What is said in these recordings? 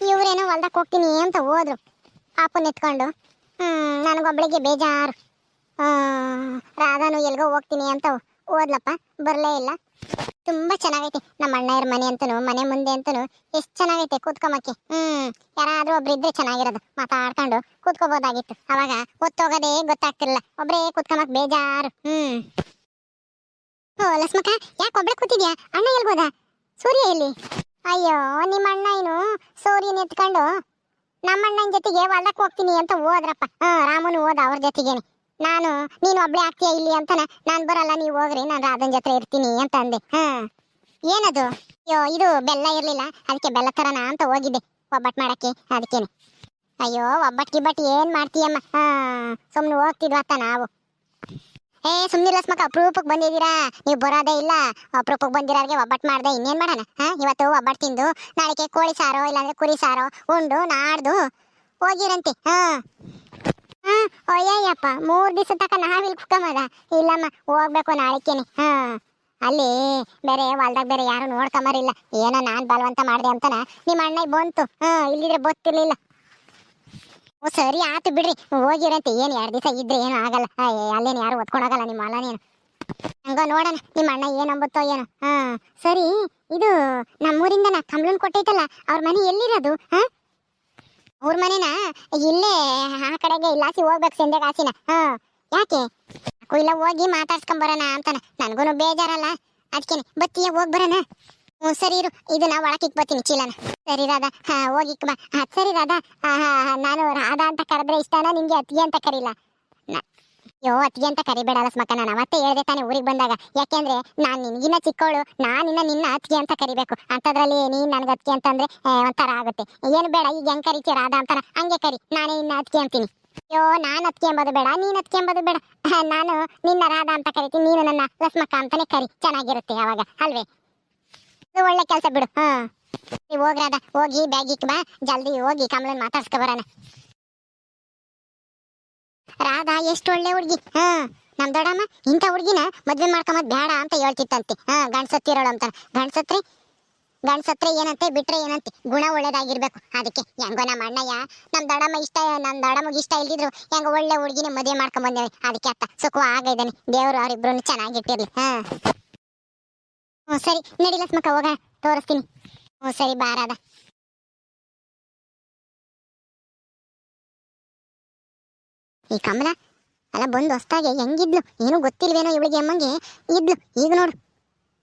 ಇವ್ರೇನೋ ಹೊಲ್ದಕ್ಕೆ ಹೋಗ್ತೀನಿ ಅಂತ ಹೋದ್ರು. ಅಪ್ಪನ ಎತ್ಕೊಂಡು ನನಗೊಬ್ಬಳಿಗೆ ಬೇಜಾರು. ರಾಧಾನು ಎಲ್ಗೋ ಹೋಗ್ತೀನಿ ಅಂತ ಓದ್ಲಪ್ಪ ಬರಲೇ ಇಲ್ಲ. ತುಂಬಾ ಚೆನ್ನಾಗೈತೆ. ನಮ್ಮ ಅಣ್ಣಯ್ಯರ ಮನೆ ಅಂತನು, ಮನೆ ಮುಂದೆ ಅಂತನು ಎಷ್ಟು ಚೆನ್ನಾಗೈತೆ ಕೂತ್ಕೊಂಬಕ್ಕೆ ಹ್ಞೂ ಯಾರಾದ್ರೂ ಒಬ್ರು ಇದ್ರೆ ಚೆನ್ನಾಗಿರೋದು. ಮಾತಾಡ್ಕೊಂಡು ಕೂತ್ಕೋಬೋದಾಗಿತ್ತು. ಅವಾಗ ಒತ್ತೋಗೋದೇ ಗೊತ್ತಾಗ್ತಿಲ್ಲ ಒಬ್ರೇ ಕೂತ್ಕೊಂಬಕ್ಕೆ ಬೇಜಾರು. ಹ್ಞೂ ಓ ಲಕ್ಷ್ಮಕ್ಕ ಯಾಕೆ ಒಬ್ಳೆ ಕೂತಿದ್ಯಾ? ಅಣ್ಣ ಹೇಳ್ಬೋದಾ ಸೂರ್ಯ ಎಲ್ಲಿ? ಅಯ್ಯೋ ನಿಮ್ಮ ಅಣ್ಣ ಏನು ಸೂರ್ಯನ ಎತ್ಕೊಂಡು ನಮ್ಮ ಅಣ್ಣನ ಜೊತೆಗೆ ಹೊಲಕ್ಕೆ ಹೋಗ್ತೀನಿ ಅಂತ ಹೋದ್ರಪ್ಪ. ಹಾ, ರಾಮನು ಹೋದ ಅವ್ರ ಜೊತೆಗೇನೆ. ನಾನು, ನೀನು ಒಬ್ಳೆ ಆಗ್ತೀಯ ಇಲ್ಲಿ ಅಂತಾನ. ನಾನು ಬರಲ್ಲ, ನೀವು ಹೋಗ್ರಿ, ನಾನು ರಾಧನ್ ಜೊತೆ ಇರ್ತೀನಿ ಅಂತ ಅಂದೆ. ಹಾ. ಏನದು? ಅಯ್ಯೋ, ಇದು ಬೆಲ್ಲ ಇರ್ಲಿಲ್ಲ, ಅದಕ್ಕೆ ಬೆಲ್ಲ ತರನ ಅಂತ ಹೋಗಿದ್ದೆ. ಒಬ್ಬಟ್ಟು ಮಾಡಕ್ಕೆ, ಅದಕ್ಕೇನೆ. ಅಯ್ಯೋ ಒಬ್ಬಟ್ಟು ಗಿಬ್ಬಟ್ಟು ಏನ್ ಮಾಡ್ತೀಯಮ್ಮ? ಹಾ, ಸುಮ್ನೆ ಹೋಗ್ತಿದ್ವತ್ತ ನಾವು. ಏ ಸುಮ್ಮನಿಲ್ಲ ಸ್ಮಕ ಅಪ್ರೂಪಕ್ಕೆ ಬಂದಿದ್ದೀರಾ? ನೀವು ಬರೋದೇ ಇಲ್ಲ. ಅಪ್ರೂಪಕ್ಕೆ ಬಂದಿರೋರಿಗೆ ಒಬ್ಬಟ್ಟು ಮಾಡ್ದೆ, ಇನ್ನೇನ್ ಮಾಡೋಣ? ಹಾ, ಇವತ್ತು ಒಬ್ಬಟ್ಟು ತಿಂದು ನಾಳೆಗೆ ಕೋಳಿ ಸಾರೋ, ಇಲ್ಲಾಂದ್ರೆ ಕುರಿ ಸಾರೋ, ಉಂಡು, ನಾಡ್ದು. ಹೋಗಿರಂತೆ, ಹಾ. ಹಾಂ, ಅಯ್ಯಯ್ಯಪ್ಪ, ಮೂರು ದಿವಸ ತಕ ನಾವಿಲ್ಲಿ ಕುಕ್ಕಮದ ಇಲ್ಲಮ್ಮ, ಹೋಗ್ಬೇಕು ನಾಳೆಕೇನೆ, ಹಾಂ. ಅಲ್ಲಿ ಬೇರೆ ಹೊಲ್ದಾಗ ಬೇರೆ ಯಾರು ನೋಡ್ಕೊಂಬರಿಲ್ಲ. ಏನೋ ನಾನು ಬಲವಂತ ಮಾಡ್ದೆ ಅಂತನ? ನಿಮ್ಮ ಅಣ್ಣ ಬಂತು, ಹಾಂ ಇಲ್ಲಿದ್ರೆ ಗೊತ್ತಿರ್ಲಿಲ್ಲ ಓ, ಸರಿ ಆತು ಬಿಡ್ರಿ. ಹೋಗಿರಂತೆ. ಏನ್ ಎರಡು ದಿವಸ ಇದ್ರೆ ಏನು ಆಗಲ್ಲ. ಅಲ್ಲೇನು ಯಾರು ಒತ್ಕೊಂಡೋಗಲ್ಲ ನಿಮ್ಮ ಹೊಲನೇನು ಹಂಗ ನೋಡೋಣ, ನಿಮ್ಮ ಅಣ್ಣ ಏನ್ ಏನೋ. ಹಾ, ಸರಿ, ಇದು ನಮ್ಮೂರಿಂದ ನಾ ಕೊಟ್ಟೈತಲ್ಲ ಅವ್ರ ಮನೆ ಎಲ್ಲಿರೋದು? ಹಾ? ಅವ್ರ ಮನೇನ? ಇಲ್ಲೇ, ಆ ಕಡೆಗೆ ಇಲ್ಲಾಸಿ ಹೋಗ್ಬೇಕು ಸಂಜೆ ಕಾಸಿನ ಹಾ, ಯಾಕೆ? ಯಾಕೋ ಇಲ್ಲ ಹೋಗಿ ಮಾತಾಡ್ಸ್ಕೊಂಬರೋಣ ಅಂತಾನ. ನನ್ಗೂನು ಬೇಜಾರಲ್ಲ. ಅದಕ್ಕೆ ಬತ್ತೀಯ ಹೋಗ್ ಬರೋಣ. ಹ್ಞೂ ಸರಿ ಇರು. ಇದನ್ನ ಒಳಕಿಕ್ ಬರ್ತೀನಿ, ಚೀಲನ. ಸರಿ, ರಾಧಾ. ಹಾ ಹೋಗಿಕ್ ಬಾ. ಹಾ, ಸರಿ, ರಾಧಾ. ನಾನು ರಾಧಾ ಅಂತ ಕರೆದ್ರೆ ಇಷ್ಟನಾ? ನಿಮಗೆ ಅತ್ತಿಗೆ ಅಂತ ಕರೀಲ? ಅಯ್ಯೋ, ಅತ್ತಿಗೆ ಅಂತ ಕರಿಬೇಡ ಸ್ಮಕ್ಕ ನಾನು ಅವತ್ತೇ ಹೇಳ್ದೆ ತಾನೆ ಊರಿಗೆ ಬಂದಾಗ. ಯಾಕೆಂದ್ರೆ ನಾನ್ ನಿನ್ಗಿನ್ನ ಚಿಕ್ಕವಳು ನಾನಿನ್ನ ನಿನ್ನ ಅತ್ತಿಗೆ ಅಂತ ಕರಿಬೇಕು. ಅಂತದ್ರಲ್ಲಿ ನೀನು ನನಗೆ ಅತ್ತಿಗೆ ಅಂತಂದ್ರೆ ಒಂಥರ ಆಗುತ್ತೆ. ಏನು ಬೇಡ, ಈಗ ಹೆಂಗೆ ಕರಿತೀಯ ರಾಧಾ ಅಂತಾರ ಹಂಗೆ ಕರಿ. ನಾನೇ ನಿನ್ನ ಅತ್ತಿಗೆ ಅಂತೀನಿ. ಅಯ್ಯೋ, ನಾನು ಅತ್ತಿಗೆ ಎಂಬುದು ಬೇಡ, ನೀನು ಅತ್ತಿಗೆ ಎಂಬುದು ಬೇಡ. ನಾನು ನಿನ್ನ ರಾಧಾ ಅಂತ ಕರಿತೀನಿ, ನೀನು ನನ್ನ ಲಸ್ಮಕ್ಕ ಅಂತಾನೆ ಕರಿ. ಚೆನ್ನಾಗಿರುತ್ತೆ ಯಾವಾಗ, ಅಲ್ವೇ? ಒಳ್ಳೆ ಕೆಲಸ ಬಿಡು. ಹಾ. ನೀವ್ ಹೋಗ್ರಾದ ಹೋಗಿ ಬ್ಯಾಗ್ ಇಕ್ ಬಾ. ಜಲ್ದಿ ಹೋಗಿ ಕಮಲನ್ ಮಾತಾಡ್ಸ್ಕ ಬರೋಣ. ರಾಧಾ, ಎಷ್ಟು ಒಳ್ಳೆ ಹುಡುಗಿ. ಹಾ. ನಮ್ ದೊಡ್ಡಮ್ಮ ಇಂಥ ಹುಡ್ಗಿನ ಮದ್ವೆ ಮಾಡ್ಕೊಂಬದ್ ಬೇಡ ಅಂತ ಹೇಳ್ತಿತ್ತಂತೆ. ಹಾ, ಗಂಡ್ಸತ್ತಿರೋಳು ಅಂತ ಗಣಸತ್ರಿ ಗಣಸತ್ರಿ ಏನಂತೆ, ಬಿಟ್ರೆ ಏನಂತೆ? ಗುಣ ಒಳ್ಳೇದಾಗಿರ್ಬೇಕು. ಅದಕ್ಕೆ ಹೆಂಗೋ ನಮ್ಮ ಅಣ್ಣಯ್ಯ, ನಮ್ ದೊಡ್ಡಮ್ಮ ಇಷ್ಟ, ನಮ್ ದೊಡ್ಡಮ್ಮಗ್ ಇಷ್ಟ ಇಲ್ದಿದ್ರು ಹೆಂಗ ಒಳ್ಳೆ ಹುಡ್ಗಿನ ಮದ್ವೆ ಮಾಡ್ಕೊಂಡ್ ಬಂದೇವೆ ಅದಕ್ಕೆ ಅತ್ತ ಸುಖ ಆಗಿದ್ದಾನೆ ದೇವ್ರು ಅವ್ರಿಬ್ರು ಚೆನ್ನಾಗಿಟ್ಟಿರ್ಲಿ ಹಾ. ಹ್ಞೂ, ಸರಿ. ನಡಿಲ ಸ್ಮಕ ಹೋಗ. ತೋರಿಸ್ತೀನಿ. ಹ್ಞೂ, ಸರಿ ಬಾರಾದ ಈ ಕಮಲ, ಅಲ್ಲ, ಬಂದು ಹೊಸ್ತಾಗೆ ಹೆಂಗಿದ್ಲು? ಏನು ಗೊತ್ತಿಲ್ವೇನೋ ಇವಳಿಗೆ ಅಮ್ಮಂಗೆ? ಇದ್ಲು, ಈಗ ನೋಡು.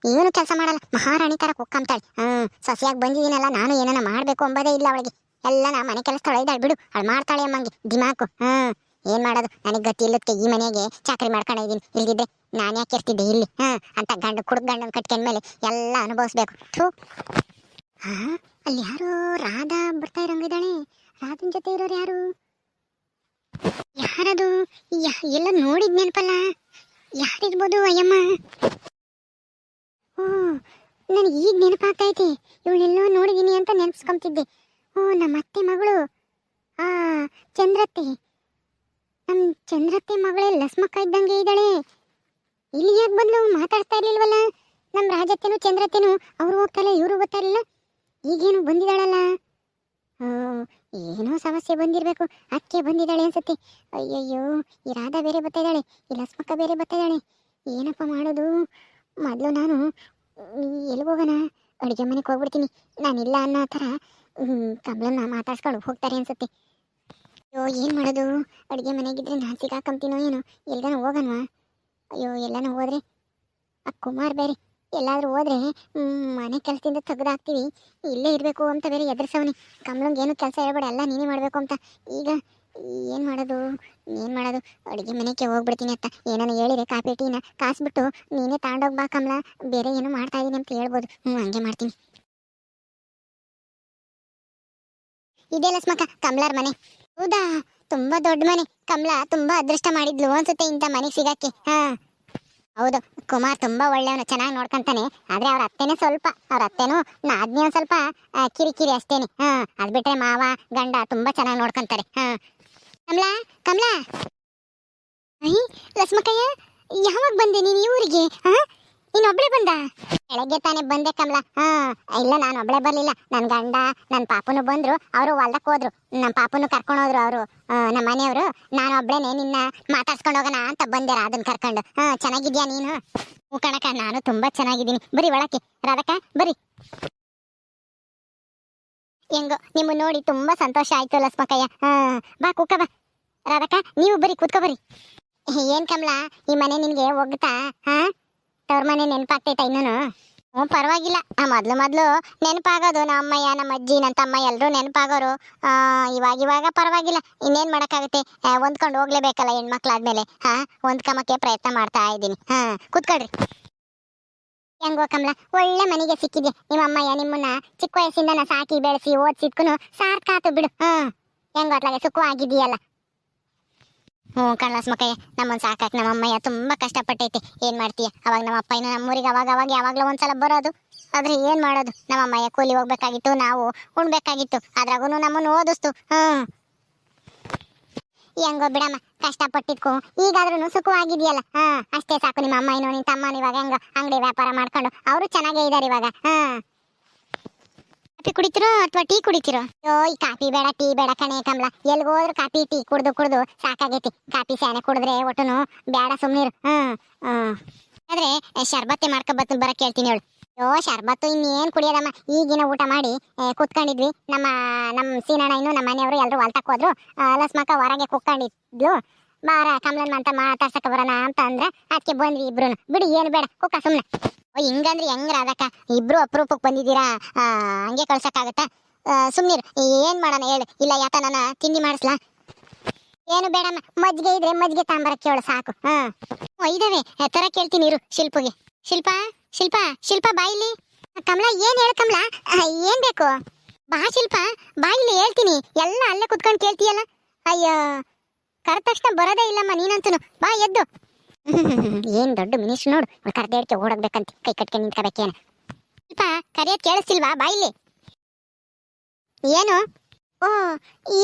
ಏನು ಕೆಲಸ ಮಾಡಲ್ಲ. ಮಹಾರಾಣಿ ತರ ಕುಕ್ಕಂತಾಳೆ. ಹ್ಞೂ, ಸಸಿಯಾಗಿ ಬಂದಿದ್ದೀನಲ್ಲ, ನಾನು ಏನಾನ ಮಾಡಬೇಕು ಅಂಬೋದೇ ಇಲ್ಲ ಅವಳಿಗೆ. ಎಲ್ಲ ನಾ ಮನೆ ಕೆಲಸ ತೊಳೆದಾಳೆ ಬಿಡು, ಅವಳು ಮಾಡ್ತಾಳೆ ಅಮ್ಮಂಗೆ. ದಿಮಾಕು. ಹ್ಮ್ ಏನ್ ಮಾಡೋದು? ನನಗೆ ಗತಿ ಈ ಮನೆಗೆ ಚಾಕರಿ ಮಾಡ್ಕೊಂಡಿದ್ದೀನಿ ಇಲ್ದಿದ್ರೆ ನಾನು ಯಾಕೆ ಇರ್ತಿದ್ದೆ ಇಲ್ಲಿ? ಹಾ, ಅಂತ ಗಂಡ ಕುಡುಕ್ ಗಂಡನ ಕಟ್ಕೊಂಡ್ಮೇಲೆ ಎಲ್ಲ ಅನುಭವಿಸ್ಬೇಕು. ಥೂ. ಅಲ್ಲಿ ಯಾರು ರಾಧಾ ಬರ್ತಾ ಇರಂಗಿದ್ದಾಳೆ ರಾಧನ್ ಜೊತೆ ಇರೋರು ಯಾರು? ಯಾರದು? ಎಲ್ಲ ನೋಡಿದ್ ನೆನಪಲ್ಲ ಯಾರಿರ್ಬೋದು ಅಯ್ಯಮ್ಮ? ಓ, ನನಗೆ ಈಗ ನೆನಪಾಗ್ತೈತಿ ಇವಳೆಲ್ಲೋ ನೋಡಿದ್ದೀನಿ ಅಂತ ನೆನ್ಸ್ಕೊಂತಿದ್ದೆ. ಓ ನಮ್ಮ ಅತ್ತೆ ಮಗಳು. ಆ, ಚಂದ್ರತ್ತೆ. ನಮ್ ಚಂದ್ರತ್ತೆ ಮಗಳೇ ಲಸ್ಮಕ್ಕ ಇದ್ದಂಗೆ ಇದ್ದಾಳೆ. ಇಲ್ಲಿ ಯಾಕೆ ಬಂದ್ಲು ಮಾತಾಡ್ತಾ ಇರ್ಲಿಲ್ವಲ್ಲ? ನಮ್ಮ ರಾಜತ್ತೆನೂ ಚಂದ್ರತ್ತೆನೂ ಅವರು ಹೋಗ್ತಾರೆ ಇವರು ಬರ್ತಾ ಇರಲಿಲ್ಲ ಈಗೇನು ಬಂದಿದ್ದಾಳಲ್ಲ? ಏನೋ ಸಮಸ್ಯೆ ಬಂದಿರಬೇಕು. ಅಕ್ಕೆ ಬಂದಿದ್ದಾಳೆ ಅನ್ಸುತ್ತೆ. ಅಯ್ಯಯ್ಯೋ, ಈ ರಾಧಾ ಬೇರೆ ಬರ್ತಾ ಇದ್ದಾಳೆ. ಈ ಲಸ್ಮಕ್ಕ ಬೇರೆ ಬರ್ತಾ ಇದ್ದಾಳೆ. ಏನಪ್ಪ ಮಾಡೋದು? ಮೊದಲು ನಾನು ಎಲ್ಲಿಗೋಗೋಣ ಅಡುಗೆ ಮನೆಗೆ ಹೋಗ್ಬಿಡ್ತೀನಿ. ನಾನಿಲ್ಲ ಅನ್ನೋ ಥರ ಕಮಲನ್ನ ಮಾತಾಡ್ಸ್ಕೊಂಡು ಹೋಗ್ತಾರೆ ಅನ್ಸುತ್ತೆ. ಅಯ್ಯೋ, ಏನು ಮಾಡೋದು? ಅಡುಗೆ ಮನೆಗಿದ್ರೆ ನಾನು ಸಿಗಾಕಂತೀನೋ ಏನೋ? ಎಲ್ಗಾನ ಹೋಗನ್ವಾ? ಅಯ್ಯೋ, ಎಲ್ಲಾನ ಹೋದ್ರೆ? ಆ ಕುಮಾರ್ ಬೇರೆ, ಎಲ್ಲಾದರೂ ಹೋದ್ರೆ ಮನೆ ಕೆಲಸದಿಂದ ತೆಗೆದಾಕ್ತೀವಿ. ಇಲ್ಲೇ ಇರಬೇಕು ಅಂತ ಬೇರೆ ಎದುರಿಸವನಿ. ಕಮಲಂಗೆ ಏನು ಕೆಲಸ ಹೇಳ್ಬೇಡ, ಎಲ್ಲ ನೀನೇ ಮಾಡಬೇಕು ಅಂತ. ಈಗ ಏನು ಮಾಡೋದು? ಏನು ಮಾಡೋದು? ಅಡುಗೆ ಮನೆಗೆ ಹೋಗ್ಬಿಡ್ತೀನಿ ಅಂತ ಏನಾನ ಹೇಳಿರೆ, ಕಾಫಿ, ಟೀನ? ಕಾಸ್ಬಿಟ್ಟು ನೀನೇ ತಗೊಂಡೋಗಿ ಬಾ ಕಮಲ. ಬೇರೆ ಏನೋ ಮಾಡ್ತಾ ಇದೀನಿ ಅಂತ ಹೇಳ್ಬೋದು. ಹ್ಞೂ ಹಂಗೆ ಮಾಡ್ತೀನಿ. ಇದೆಲ್ಲ ಸ್ಮಕ ಕಮಲಾರ್ ಮನೆ. ಹೌದಾ? ತುಂಬಾ ದೊಡ್ಡ ಮನೆ. ಕಮಲ ತುಂಬಾ ಅದೃಷ್ಟ ಮಾಡಿದ್ಲು ಅನ್ಸುತ್ತೆ ಇಂಥ ಮನೆ ಸಿಗಕ್ಕೆ. ಹೌದು, ಕುಮಾರ್ ತುಂಬಾ ಒಳ್ಳೆಯವನು, ಚೆನ್ನಾಗಿ ನೋಡ್ಕೊಂತಾನೆ. ಆದ್ರೆ ಅವ್ರ ಅತ್ತೆನೇ ಸ್ವಲ್ಪ, ಅವ್ರ ಅತ್ತೆನೂ ನಾದ್ನಿ ಒಂದ್ ಸ್ವಲ್ಪ ಕಿರಿಕಿರಿ ಅಷ್ಟೇನೆ. ಹಾ, ಅದ್ ಬಿಟ್ರೆ ಮಾವ, ಗಂಡ ತುಂಬಾ ಚೆನ್ನಾಗಿ ನೋಡ್ಕೊಂತಾರೆ. ಹಾ. ಕಮಲಾ ಕಮಲಾ. ಲಕ್ಷ್ಮಕಯ್ಯ, ಯಾವಾಗ ಬಂದೆ ನೀನು ಇವರಿಗೆ ಊರಿಗೆ? ಹಾ? ನೀನ್ ಒಬ್ಳೆ ಬಂದ? ಬೆಳಗ್ಗೆ ತಾನೆ ಬಂದೆ ಕಮಲ. ಹಾ, ಇಲ್ಲ, ನಾನು ಒಬ್ಳೆ ಬರ್ಲಿಲ್ಲ. ನನ್ ಗಂಡ, ನನ್ ಪಾಪನು ಬಂದ್ರು, ಅವರು ಹೊಲ್ದಕ್ ಹೋದ್ರು. ನಮ್ ಪಾಪನು ಕರ್ಕೊಂಡು ಹೋದ್ರು ಅವರು. ನಮ್ಮ ಮನೆಯವರು, ನಾನು ಒಬ್ಳೇನೆ ನಿನ್ನ ಮಾತಾಡ್ಸ್ಕೊಂಡು ಹೋಗೋಣ ಅಂತ ಬಂದೆ ಅದನ್ನ ಕರ್ಕೊಂಡು. ಹಾ, ಚೆನ್ನಾಗಿದ್ಯಾ ನೀನು? ಕಣಕ ನಾನು ತುಂಬಾ ಚೆನ್ನಾಗಿದ್ದೀನಿ. ಬರೀ ಒಳಕ್ಕೆ. ರಾಧಕ ಬರೀ. ಹೆಂಗೋ, ನಿಮ್ಮ ನೋಡಿ ತುಂಬಾ ಸಂತೋಷ ಆಯ್ತು ಲಸ್ಮಕಯ್ಯ ಹಾ, ಬಾ ಕುಕ್ಕ ಬಾ. ರಾಧಕ ನೀವು ಬರೀ, ಕೂತ್ಕೋ, ಬರಿ. ಏನ್ ಕಮಲಾ, ಈ ಮನೆ ನಿನ್ಗೆ ಒಗ್ತಾ ಹಾ? ತವ್ರ ಮನೆ ನೆನಪಾಗ್ತೈತ ಇನ್ನೂನು? ಹ್ಞೂ, ಪರವಾಗಿಲ್ಲ. ಆ, ಮೊದ್ಲು ಮೊದ್ಲು ನೆನಪಾಗೋದು ನಮ್ಮ ಅಮ್ಮಯ್ಯ ನಮ್ಮ ಅಜ್ಜಿ ನನ್ನ ತಮ್ಮ ಎಲ್ಲರೂ ನೆನಪಾಗೋರು ಇವಾಗ ಇವಾಗ ಪರವಾಗಿಲ್ಲ. ಇನ್ನೇನ್ ಮಾಡೋಕ್ಕಾಗುತ್ತೆ? ಹೊಂದ್ಕೊಂಡು ಹೋಗ್ಲೇಬೇಕಲ್ಲ ಹೆಣ್ಮಕ್ಳಾದ್ಮೇಲೆ. ಹಾಂ, ಹೊಂದ್ಕಮಕ್ಕೆ ಪ್ರಯತ್ನ ಮಾಡ್ತಾ ಇದ್ದೀನಿ. ಹಾ, ಕೂತ್ಕೊಳ್ರಿ. ಹೆಂಗೋ ಕಮಲ, ಒಳ್ಳೆ ಮನೆಗೆ ಸಿಕ್ಕಿದ್ಯಾ? ನಿಮ್ಮ ಅಮ್ಮಯ್ಯ ನಿಮ್ಮನ್ನ ಚಿಕ್ಕ ವಯಸ್ಸಿಂದ ಸಾಕಿ ಬೆಳೆಸಿ ಓದ್ಸಿದ್ಕುನು ಸಾರ್ಥಾತು ಬಿಡು. ಹಾ ಹೆಂಗೋ ಅತ್ಲಾಗೆ ಸುಖವಾಗಿದೆಯಲ್ಲ ಹ್ಞೂ ಕಳ್ಳಸ್ ಮಕ್ಕಯ್ಯ ನಮ್ಮನ್ನು ಸಾಕಾಕ್ ನಮ್ಮ ಅಮ್ಮಯ್ಯ ತುಂಬಾ ಕಷ್ಟಪಟ್ಟೈತಿ. ಏನ್ ಮಾಡ್ತೀಯ? ಅವಾಗ ನಮ್ಮ ಅಪ್ಪ ಇನ್ನು ನಮ್ಮೂರಿಗೆ ಅವಾಗ ಅವಾಗ ಯಾವಾಗ್ಲೂ ಒಂದ್ಸಲ ಬರೋದು. ಆದ್ರೆ ಏನ್ ಮಾಡೋದು? ನಮ್ಮ ಅಮ್ಮಯ್ಯ ಕೂಲಿ ಹೋಗ್ಬೇಕಾಗಿತ್ತು, ನಾವು ಉಣ್ಬೇಕಾಗಿತ್ತು. ಅದ್ರಾಗೂ ನಮ್ಮನ್ನು ಓದಿಸ್ತು. ಹ್ಮ್ ಹೆಂಗೋ ಬಿಡಮ್ಮ, ಕಷ್ಟಪಟ್ಟಿದ್ಕು. ಈಗಾದ್ರೂ ಸುಖವಾಗಿದೆಯಲ್ಲ? ಹಾಂ ಅಷ್ಟೇ ಸಾಕು ನಿಮ್ಮ ಅಮ್ಮ ಇನ್ನೂ ನಿನ್ನ ತಮ್ಮನ ಇವಾಗ ಹೆಂಗ ಅಂಗಡಿ ವ್ಯಾಪಾರ ಮಾಡ್ಕೊಂಡು. ಅವರು ಚೆನ್ನಾಗೇ ಇದ್ದಾರೆ ಇವಾಗ. ಹಾ ಕಾಫಿ ಕುಡಿತಿರೋ ಅಥವಾ ಟೀ ಕುಡಿತಿರೋ? ಅಯ್ಯೋ ಈ ಕಾಫಿ ಬೇಡ, ಟೀ ಬೇಡ ಕಣೆ ಕಮಲ. ಎಲ್ಗೋದ್ರು ಕಾಫಿ, ಟೀ ಕುಡ್ದು ಕುಡ್ದು ಸಾಕಾಗೈತಿ. ಕಾಫಿ ಸ್ಯಾನೆ ಕುಡಿದ್ರೆ ಒಟ್ಟನು ಬೇಡ ಸುಮ್ನಿರು. ಹ್ಮ್ ಹ್ಮ್. ಆದ್ರೆ ಶರ್ಬತ್ತೆ ಮಾಡ್ಕೊಬತ್ತು ಬರಕ್ ಹೇಳ್ತೀನಿ ಹೇಳು. ಅಯ್ಯೋ ಶರ್ಬತ್ತು ಇನ್ನೇನ್ ಕುಡಿಯೋದಮ್ಮ. ಈಗಿನ ಊಟ ಮಾಡಿ ಕುತ್ಕೊಂಡಿದ್ವಿ. ನಮ್ಮ ನಮ್ಮ ಸೀನಣ್ಣ ಇನ್ನು ನಮ್ಮ ಮನೆಯವರು ಎಲ್ಲರೂ ಹೊಲ್ತಕ್ಕೆ ಹೋದ್ರು. ಲಸ್ಮಕ್ಕ ಹೊರಗೆ ಕುತ್ಕೊಂಡಿದ್ಲು ಬಾರ, ಕಮಲನ್ ಅಂತ ಮಾತಾಡ್ಸಕ್ಕೆ ಬರೋಣ ಅಂತ ಅಂದ್ರೆ ಅದಕ್ಕೆ ಬಂದ್ವಿ ಇಬ್ರು ಬಿಡಿ, ಏನು ಬೇಡ, ಕುಕ್ಕ ಸುಮ್ನೆ. ಓ ಹಿಂಗಂದ್ರೆ ಹೆಂಗ್ ಅದಕ್ಕ ಇಬ್ರು ಅಪರೂಪಕ್ಕೆ ಬಂದಿದ್ದೀರಾ? ಹಂಗೆ ಕಳ್ಸಕ್ಕಾಗತ್ತಾ? ಸುಮ್ನಿರ್, ಏನ್ ಮಾಡೋಣ ಹೇಳಿ. ಇಲ್ಲ ಯಾತ ನಾನು ತಿಂಡಿ ಮಾಡಿಸ್ಲಾ? ಏನು ಬೇಡಮ್ಮ, ಮಜ್ಜಿಗೆ ಇದ್ರೆ ಮಜ್ಜಿಗೆ ತಾಂಬರಕ್ಕೆ ಹೇಳು ಸಾಕು. ಹ್ಮ್ ಇದಾವೆ. ತರ ಕೇಳ್ತೀನಿ, ಇರು, ಶಿಲ್ಪಗೆ. ಶಿಲ್ಪ ಶಿಲ್ಪ ಶಿಲ್ಪ ಬಾಯಿಲಿ ಕಮಲ, ಏನ್ ಹೇಳು ಕಮಲ? ಏನ್ ಬೇಕು? ಬಾ, ಶಿಲ್ಪ ಬಾಯಿಲಿ ಹೇಳ್ತೀನಿ. ಎಲ್ಲ ಅಲ್ಲೇ ಕುತ್ಕೊಂಡು ಕೇಳ್ತೀಯಲ್ಲ? ಅಯ್ಯೋ, ಕರೆದ ತಕ್ಷಣ ಬರೋದೇ ಇಲ್ಲಮ್ಮ ನೀನಂತನು. ಬಾ, ಎದ್ದು. ಏನ್ ದೊಡ್ಡ ಮಿನಿಸ್ಟರ್ ನೋಡು. ಕರ್ದೇಡ್ಕೆ ಓಡೋಗ್ಬೇಕಂತ ಕೈ ಕಟ್ಕೊಂಡು ನಿಂತ್ಕೋಬೇಕೇನ ಶಿಲ್ಪ ಕರೆಯೋದ್ ಕೇಳಿಸ್ತಿಲ್ವಾ? ಬಾಯಿಲಿ ಏನು? ಓ,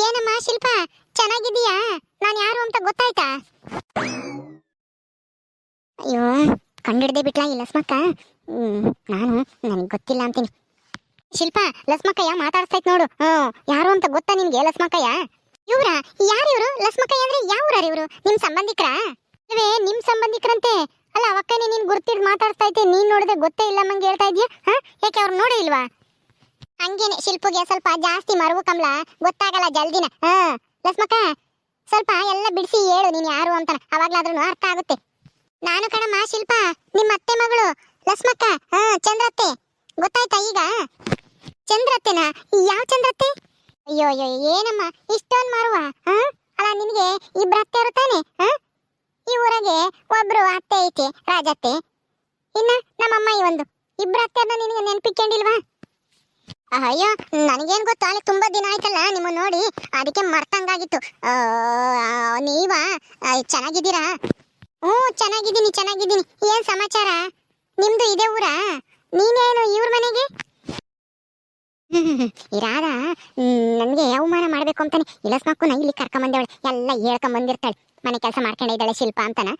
ಏನಮ್ಮ ಶಿಲ್ಪ? ಚೆನ್ನಾಗಿದೀಯಾ ನಾನು ಯಾರು ಅಂತ ಗೊತ್ತಾಯ್ತಾ? ಅಯ್ಯೋ ಕಂಡಿಡ್ದೆ ಬಿಟ್ಲಾ ಈ ಲಸ್ಮಕ್ಕ? ನಾನು ನನಗೆ ಗೊತ್ತಿಲ್ಲ ಅಂತೀನಿ. ಶಿಲ್ಪ, ಲಸ್ಮಕ್ಕಯ್ಯ ಮಾತಾಡ್ಸೈತ್ ನೋಡು. ಹ್ಞೂ ಯಾರು ಅಂತ ಗೊತ್ತಾ ನಿನ್ಗೆ ಲಸ್ಮಕ್ಕಯ್ಯ? ಇವ್ರ? ಯಾರು ಇವರು? ಲಸ್ಮಕ್ಕಯ್ಯ ಅಂದ್ರೆ ಯಾವ ಊರ ಇವರು? ನಿಮ್ಮ ಸಂಬಂಧಿಕರ? ಅಲ್ವೇ ನಿಮ್ ಸಂಬಂಧಿಕರಂತೆ? ಅಲ್ಲ ಅವಕ್ಕನೇ ನೀನ್ ಗುರ್ತಿಡ್ ಮಾತಾಡ್ತಾ ಇದ್ದೆ, ನೀನ್ ನೋಡಿದ್ರೆ ಗೊತ್ತೇ ಇಲ್ಲ ಮಂಗೆ ಹೇಳ್ತಾ ಇದೀಯ? ಹಾ? ಯಾಕೆ ಅವ್ರು ನೋಡಿ ಇಲ್ವಾ? ಹಂಗೇನೆ, ಶಿಲ್ಪಗೆ ಸ್ವಲ್ಪ ಜಾಸ್ತಿ ಮರವು ಕಮಲ ಗೊತ್ತಾಗಲ್ಲ ಜಲ್ದಿನ. ಹಾ, ಲಸ್ಮಕ್ಕ, ಸ್ವಲ್ಪ ಎಲ್ಲ ಬಿಡಿಸಿ ಹೇಳು, ನೀನ್ ಯಾರು ಅಂತ ಅವಾಗ್ಲಾದ್ರೂ ಅರ್ಥ ಆಗುತ್ತೆ. ನಾನು ಕಣಮ್ಮ, ಶಿಲ್ಪ ನಿಮ್ಮ ಅತ್ತೆ ಮಗಳು. ಲಸ್ಮಕ್ಕ, ಹಾ, ಚಂದ್ರತ್ತೆ. ಗೊತ್ತಾಯ್ತಾ ಈಗ? ಚಂದ್ರತ್ತೆನಾ? ಯಾವ ಚಂದ್ರತ್ತೆ? ಅಯ್ಯೋ ಅಯ್ಯೋ, ಏನಮ್ಮ, ಇಷ್ಟೊಂದು ಮಾರುವ? ಹಾ? ಅಲ್ಲ, ನಿನಗೆ ಇಬ್ರು ಅತ್ತೆಯರು ತಾನೆ ಹಾ ಈ ಊರಾಗೆ ಒಬ್ರು ಐತೆ ರಾಜತ್ತೆ. ಇನ್ನ ನಮ್ಮಮ್ಮ ಈ ಒಂದು. ಇಬ್ರು ಅತ್ತೆಯರ್ನ ನಿನಗೆ ನೆನ್ಪಿಕೊಂಡಿಲ್ವಾ ಅಯ್ಯೋ, ನನಗೇನ್ ಗೊತ್ತು ಅಲ್ಲಿ ತುಂಬಾ ದಿನ ಆಯ್ತಲ್ಲ ನಿಮ್ಮ ನೋಡಿ. ಅದಕ್ಕೆ ಮರ್ತಂಗಾಗಿತ್ತು. ನೀವಾ? ಚೆನ್ನಾಗಿದ್ದೀರಾ? ಹ್ಞೂ, ಚೆನ್ನಾಗಿದ್ದೀನಿ ಚೆನ್ನಾಗಿದ್ದೀನಿ. ಏನ್ ಸಮಾಚಾರ? ನಿಮ್ದು ಇದೇ ಊರಾ? ನೀನೇನು ಇವ್ರ ಮನೆಗೆ? ಇರಾದ? ನನಗೆ ಅವಮಾನ ಮಾಡಬೇಕು ಅಂತಾನೆ. ಇಳಸ್ಮಕ್ಕು ನಾ ಇಲ್ಲಿ ಎಲ್ಲ ಹೇಳ್ಕೊಂಬಂದಿರ್ತಾಳೆ. ಮನೆ ಕೆಲಸ ಮಾಡ್ಕೊಂಡಿದ್ದಾಳೆ ಶಿಲ್ಪ ಅಂತಾನ.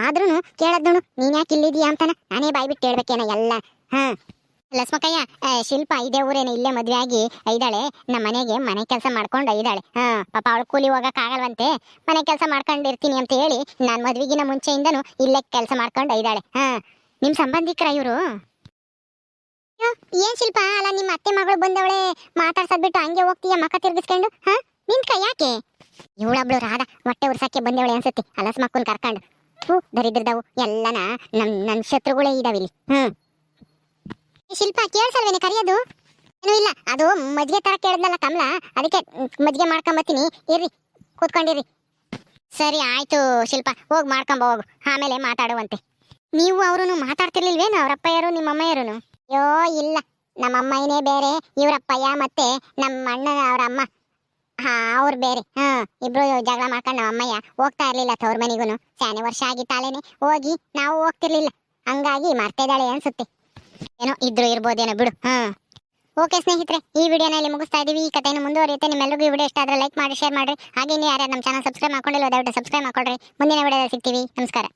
ಆದ್ರೂ ಕೇಳದ್ನು ನೀನ್ ಯಾಕೆ ಇಲ್ಲಿದೀಯಾ ಅಂತಾನ ನಾನೇ ಬಾಯ್ ಬಿಟ್ಟು ಹೇಳ್ಬೇಕೇನ ಎಲ್ಲ. ಹ. ಲಸ್ಮಕ್ಕಯ್ಯ ಆ, ಶಿಲ್ಪ ಇದೇ ಊರೇನೆ ಇಲ್ಲೇ ಮದ್ವೆ ಆಗಿ ಇದ್ದಾಳೆ ನಮ್ಮ ಮನೆಗೆ ಮನೆ ಕೆಲಸ ಮಾಡ್ಕೊಂಡು ಐದಾಳೆ. ಹಾ ಪಾಪ ಅವಳು ಕೂಲಿ ಹೋಗಕ್ ಆಗಲ್ವಂತೆ. ಮನೆ ಕೆಲಸ ಮಾಡ್ಕೊಂಡಿರ್ತೀನಿ ಅಂತ ಹೇಳಿ ನಾನು ಮದ್ವಿಗಿನ ಮುಂಚೆಯಿಂದನು ಇಲ್ಲೇ ಕೆಲಸ ಮಾಡ್ಕೊಂಡು ಇದ್ದಾಳೆ ಹಾ. ನಿಮ್ ಸಂಬಂಧಿಕರ ಇವರು? ಏನ್ ಶಿಲ್ಪ? ಅಲ್ಲ ನಿಮ್ಮ ಅತ್ತೆ ಮಗಳು ಬಂದವಳೆ ಮಾತಾಡ್ಸದ್ ಬಿಟ್ಟು ಹಂಗೆ ಹೋಗ್ತೀಯ ಮಕ್ಕ ತಿರ್ಗಿಸ್ಕೊಂಡು? ಹಾ? ನಿಂತ್ಕ ಯಾಕೆ? ಇವಳೊಬ್ಳು ರಾಧ ಹೊಟ್ಟೆ ಉರ್ಸಕ್ಕೆ ಬಂದವಳೆ ಅನ್ಸುತ್ತೆ. ಅಲಸ್ ಮಕ್ಕನ್ ಕರ್ಕೊಂಡು. ಹೂ ದರಿದ್ರದವು. ಎಲ್ಲನ ನನ್ ನನ್ ಶತ್ರುಗಳೇ ಇದಾವಿಲ್ಲಿ. ಹ್ಮ್. ಶಿಲ್ಪ ಕೇಳ್ಸಲ್ವೇನೆ ಕರಿಯೋದು. ಏನು ಇಲ್ಲ. ಅದು ಮಜ್ಗೆ ತರ ಕೇಳಿದ್ನಲ್ಲ ಕಮಲ. ಅದಕ್ಕೆ ಮಜ್ಗೆ ಮಾಡ್ಕೊಂಬತ್ತೀನಿ. ಇರ್ರಿ ಕೂತ್ಕೊಂಡಿರಿ ಸರಿ, ಆಯ್ತು ಶಿಲ್ಪ. ಹೋಗ್ ಮಾಡ್ಕೊಂಬ, ಹೋಗು. ಆಮೇಲೆ ಮಾತಾಡುವಂತೆ. ನೀವು ಅವರು ಮಾತಾಡ್ತಿರ್ಲಿಲ್ವೇನು? ಯಾರು ನಿಮ್ಮ ಅಮ್ಮಯ್ಯರು ಅಯ್ಯೋ, ಇಲ್ಲ. ನಮ್ಮ ಅಮ್ಮಯ್ಯನೇ ಬೇರೆ, ಇವರಪ್ಪಯ್ಯ ಮತ್ತೆ ನಮ್ಮ ಅಣ್ಣ ಅವರ ಅಮ್ಮ ಹಾ, ಅವ್ರು ಬೇರೆ. ಹಾ, ಇಬ್ರು ಜಗಳ ಮಾಡ್ಕೊಂಡು ನಮ್ಮ ಅಮ್ಮಯ್ಯ ಹೋಗ್ತಾ ಇರ್ಲಿಲ್ಲ ತವ್ರ ಮನೆಗೂನು. ಸ್ಯಾನೆ ವರ್ಷ ಆಗಿತ್ತಾಲೇನೆ ಹೋಗಿ ನಾವು ಹೋಗ್ತಿರ್ಲಿಲ್ಲ. ಹಂಗಾಗಿ ಮರ್ತಿದ್ದಾಳೆ ಅನ್ಸುತ್ತೆ. ಏನೋ ಇದ್ರು ಇರ್ಬೋದೇನೋ ಬಿಡು. ಹಾ. ಓಕೆ ಸ್ನೇಹಿತರೆ, ಈ ವಿಡಿಯೋನ ಇಲ್ಲಿ ಮುಗಿಸ್ತಾ ಇದೀವಿ. ಈ ಕಥೆಯನ್ನು ಮುಂದುವರಿಯುತ್ತೆ. ನಿಮ್ಮೆಲ್ಲರಿಗೂ ಈ ವಿಡಿಯೋ ಇಷ್ಟ ಆದರೆ ಲೈಕ್ ಮಾಡಿ, ಶೇರ್ ಮಾಡಿರಿ ಹಾಗೆ ನೀವು ಯಾರ್ಯಾರು ನಮ್ಮ ಚಾನಲ್ ಸಬ್ಸ್ಕ್ರೈಬ್ ಮಾಡ್ಕೊಂಡಿಲ್ಲ ದಯವಿಟ್ಟು ಸಬ್ಸ್ಕ್ರೈಬ್ ಮಾಡ್ಕೊಳ್ರಿ ಮುಂದಿನ ವಿಡಿಯೋದಲ್ಲಿ ಸಿಗ್ತೀವಿ. ನಮಸ್ಕಾರ.